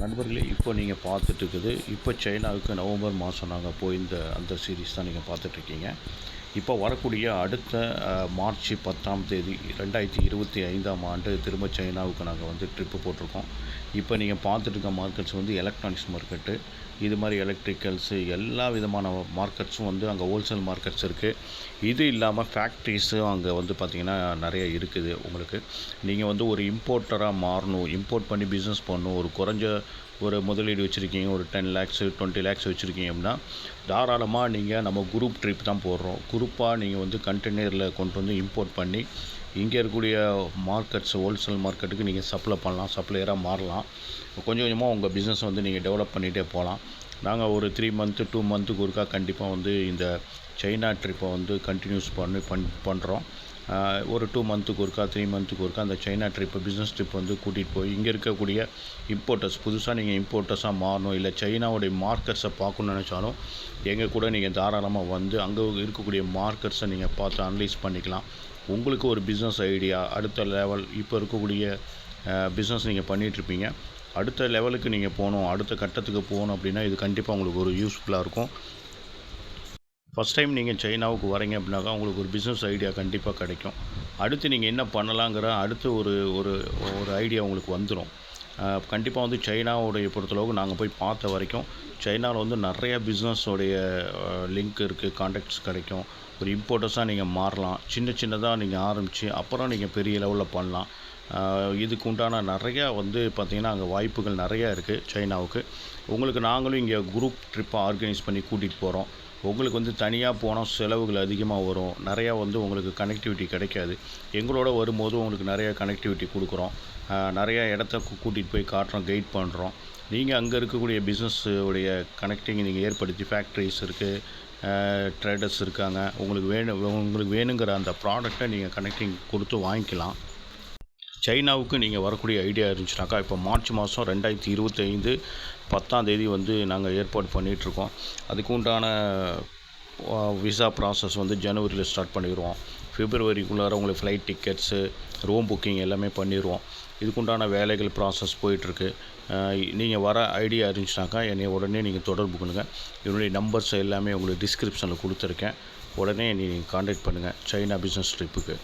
நண்பர்களே இப்போ நீங்கள் பார்த்துட்டு இருக்குது இப்போ சைனாவுக்கு நவம்பர் மாதம் நாங்கள் போயிருந்த அந்த சீரீஸ் தான் நீங்கள் பார்த்துட்ருக்கீங்க இப்போ வரக்கூடிய அடுத்த மார்ச் பத்தாம் தேதி ரெண்டாயிரத்தி இருபத்தி ஐந்தாம் ஆண்டு திரும்ப சைனாவுக்கு நாங்கள் வந்து ட்ரிப்பு போட்டிருக்கோம். இப்போ நீங்கள் பார்த்துட்டு இருக்க மார்க்கெட்ஸ் வந்து எலக்ட்ரானிக்ஸ் மார்க்கெட்டு இது மாதிரி எலக்ட்ரிக்கல்ஸு எல்லா விதமான மார்க்கெட்ஸும் வந்து அங்கே ஹோல்சேல் மார்க்கெட்ஸ் இருக்குது இது இல்லாமல் ஃபேக்ட்ரிஸும் அங்கே வந்து பார்த்திங்கன்னா நிறைய இருக்குது உங்களுக்கு. நீங்கள் வந்து ஒரு இம்போர்ட்டராக மாறணும் இம்போர்ட் பண்ணி பிஸ்னஸ் பண்ணணும் ஒரு குறைஞ்ச ஒரு முதலீடு வச்சுருக்கீங்க ஒரு டென் லேக்ஸு டுவெண்ட்டி லேக்ஸ் வச்சுருக்கீங்க அப்படின்னா தாராளமாக நீங்கள் நம்ம குரூப் ட்ரிப் தான் போடுறோம். குரூப்பாக நீங்கள் வந்து கண்டெய்னரில் கொண்டு வந்து இம்போர்ட் பண்ணி இங்கே இருக்கக்கூடிய மார்க்கெட்ஸ் ஹோல்சேல் மார்க்கெட்டுக்கு நீங்கள் சப்ளை பண்ணலாம் சப்ளையராக மாறலாம். கொஞ்சம் கொஞ்சமாக உங்கள் பிஸ்னஸ் வந்து நீங்கள் டெவலப் பண்ணிகிட்டே போகலாம். நாங்கள் ஒரு த்ரீ மந்த்து டூ மந்த்துக்கு ஒருக்கா கண்டிப்பாக வந்து இந்த சைனா ட்ரிப்பை வந்து கண்டினியூஸ் பண்ணி பண் பண்ணுறோம் ஒரு டூ மந்த்துக்கு ஒருக்கா த்ரீ மந்த்துக்கு ஒருக்கா அந்த சைனா ட்ரிப்பு பிஸ்னஸ் ட்ரிப் வந்து கூட்டிகிட்டு போய் இங்கே இருக்கக்கூடிய இம்போர்ட்டர்ஸ் புதுசாக நீங்கள் இம்போர்ட்டர்ஸாக மாறணும் இல்லை சைனாவுடைய மார்க்கெட்ஸை பார்க்கணுன்னு நினச்சாலும் எங்கள் கூட நீங்கள் தாராளமாக வந்து அங்கே இருக்கக்கூடிய மார்க்கெட்ஸை நீங்கள் பார்த்து அனலைஸ் பண்ணிக்கலாம். உங்களுக்கு ஒரு பிஸ்னஸ் ஐடியா அடுத்த லெவல் இப்போ இருக்கக்கூடிய பிஸ்னஸ் நீங்கள் பண்ணிகிட்ருப்பீங்க அடுத்த லெவலுக்கு நீங்கள் போகணும் அடுத்த கட்டத்துக்கு போகணும் அப்படின்னா இது கண்டிப்பாக உங்களுக்கு ஒரு யூஸ்ஃபுல்லாக இருக்கும். ஃபஸ்ட் டைம் நீங்கள் சைனாவுக்கு வரீங்க அப்படின்னாக்கா உங்களுக்கு ஒரு பிஸ்னஸ் ஐடியா கண்டிப்பாக கிடைக்கும். அடுத்து நீங்கள் என்ன பண்ணலாங்கிற அடுத்து ஒரு ஒரு ஒரு ஐடியா உங்களுக்கு வந்துடும் கண்டிப்பாக வந்து சைனாவுடைய பொறுத்தளவுக்கு நாங்கள் போய் பார்த்த வரைக்கும் சைனாவில் வந்து நிறைய பிஸ்னஸோடைய லிங்க் இருக்குது கான்டாக்ட்ஸ் கிடைக்கும். ஒரு இம்போர்ட்டர்ஸாக நீங்கள் மாறலாம். சின்ன சின்னதாக நீங்கள் ஆரம்பித்து அப்புறம் நீங்கள் பெரிய லெவலில் பண்ணலாம். இதுக்கு உண்டான நிறையா வந்து பார்த்திங்கன்னா அங்கே வாய்ப்புகள் நிறையா இருக்குது சைனாவுக்கு உங்களுக்கு நாங்களும் இங்கே குரூப் ட்ரிப்பை ஆர்கனைஸ் பண்ணி கூட்டிகிட்டு போகிறோம் உங்களுக்கு வந்து தனியாக போனால் செலவுகள் அதிகமாக வரும். நிறையா வந்து உங்களுக்கு கனெக்டிவிட்டி கிடைக்காது. எங்களோட வரும்போது உங்களுக்கு நிறையா கனெக்டிவிட்டி கொடுக்குறோம். நிறையா இடத்த கூட்டிகிட்டு போய் காட்டுறோம் கைட் பண்ணுறோம் நீங்கள் அங்கே இருக்கக்கூடிய பிஸ்னஸ் உடைய கனெக்டிங் நீங்கள் ஏற்படுத்தி ஃபேக்ட்ரிஸ் இருக்குது ட்ரேடர்ஸ் இருக்காங்க. உங்களுக்கு வேணும் உங்களுக்கு வேணுங்கிற அந்த ப்ராடக்டை நீங்கள் கனெக்டிங் கொடுத்து வாங்கிக்கலாம். சைனாவுக்கு நீங்கள் வரக்கூடிய ஐடியா இருந்துச்சுனாக்கா இப்போ மார்ச் மாதம் ரெண்டாயிரத்தி இருபத்தைந்து பத்தாம் தேதி வந்து நாங்கள் ஏற்பாடு பண்ணிகிட்ருக்கோம் அதுக்கு உண்டான விசா ப்ராசஸ் வந்து ஜனவரியில் ஸ்டார்ட் பண்ணிடுவோம். பிப்ரவரிக்குள்ளார உங்களுக்கு ஃப்ளைட் டிக்கெட்ஸு ரூம் புக்கிங் எல்லாமே பண்ணிடுவோம். இதுக்குண்டான வேலைகள் ப்ராசஸ் போயிட்டுருக்கு. நீங்கள் வர ஐடியா இருந்துச்சுனாக்கா என்னை உடனே நீங்கள் தொடர்பு பண்ணுங்கள் என்னுடைய நம்பர்ஸ் எல்லாமே உங்களுக்கு டிஸ்கிரிப்ஷனில் கொடுத்துருக்கேன். உடனே நீங்கள் காண்டாக்ட் பண்ணுங்கள் சைனா பிஸ்னஸ் ட்ரிப்புக்கு